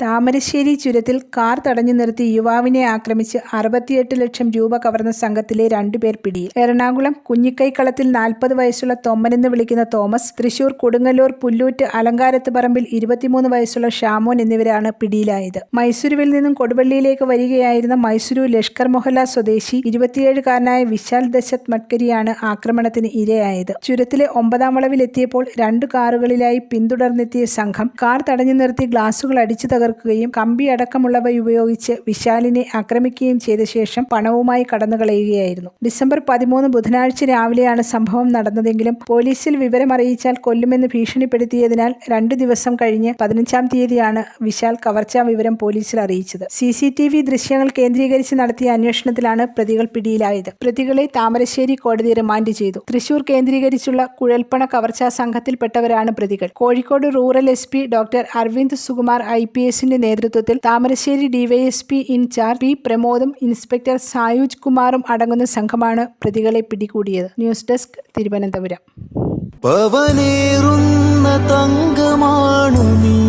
താമരശ്ശേരി ചുരത്തിൽ കാർ തടഞ്ഞു നിർത്തി യുവാവിനെ ആക്രമിച്ച് അറുപത്തിയെട്ട് ലക്ഷം രൂപ കവർന്ന സംഘത്തിലെ രണ്ടുപേർ പിടിയിൽ. എറണാകുളം കുഞ്ഞിക്കൈക്കളത്തിൽ നാൽപ്പത് വയസ്സുള്ള തൊമ്മനെന്ന് വിളിക്കുന്ന തോമസ് തൃശൂർ കൊടുങ്ങല്ലൂർ പുല്ലൂറ്റ് അലങ്കാരത്ത് പറമ്പിൽ ഇരുപത്തിമൂന്ന് വയസ്സുള്ള ഷാമോൻ എന്നിവരാണ് പിടിയിലായത്. മൈസൂരുവിൽ നിന്നും കൊടുവള്ളിയിലേക്ക് വരികയായിരുന്ന മൈസൂരു ലഷ്കർ മൊഹല്ല സ്വദേശി ഇരുപത്തിയേഴുകാരനായ വിശാൽ ദശത് മട്കരിയാണ് ആക്രമണത്തിന് ഇരയായത്. ചുരത്തിലെ ഒമ്പതാം വളവിലെത്തിയപ്പോൾ രണ്ട് കാറുകളിലായി പിന്തുടർന്നെത്തിയ സംഘം കാർ തടഞ്ഞു നിർത്തി ഗ്ലാസുകൾ അടിച്ചു തകർക്കുകയും കമ്പി അടക്കമുള്ളവ ഉപയോഗിച്ച് വിശാലിനെ ആക്രമിക്കുകയും ചെയ്ത ശേഷം പണവുമായി കടന്നുകളയുകയായിരുന്നു. ഡിസംബർ പതിമൂന്ന് ബുധനാഴ്ച രാവിലെയാണ് സംഭവം നടന്നതെങ്കിലും പോലീസിൽ വിവരമറിയിച്ചാൽ കൊല്ലുമെന്ന് ഭീഷണിപ്പെടുത്തിയതിനാൽ രണ്ടു ദിവസം കഴിഞ്ഞ് പതിനഞ്ചാം തീയതിയാണ് വിശാൽ കവർച്ചാ വിവരം പോലീസിൽ അറിയിച്ചത്. സി സി ടി വി ദൃശ്യങ്ങൾ കേന്ദ്രീകരിച്ച് നടത്തിയ അന്വേഷണത്തിലാണ് പ്രതികൾ പിടിയിലായത്. പ്രതികളെ താമരശ്ശേരി കോടതി റിമാൻഡ് ചെയ്തു. തൃശൂർ കേന്ദ്രീകരിച്ചുള്ള കുഴൽപ്പണ കവർച്ചാ സംഘത്തിൽപ്പെട്ടവരാണ് പ്രതികൾ. Kozhikode rural S doctor Aravind Sukumar I P എസിന്റെ നേതൃത്വത്തിൽ താമരശ്ശേരി ഡിവൈഎസ്പി ഇൻചാർജ് പി പ്രമോദും ഇൻസ്പെക്ടർ സായുജ് കുമാറും അടങ്ങുന്ന സംഘമാണ് പ്രതികളെ പിടികൂടിയത്. News desk Thiruvananthapuram. പവനേറുന്ന തങ്കമാണു നീ.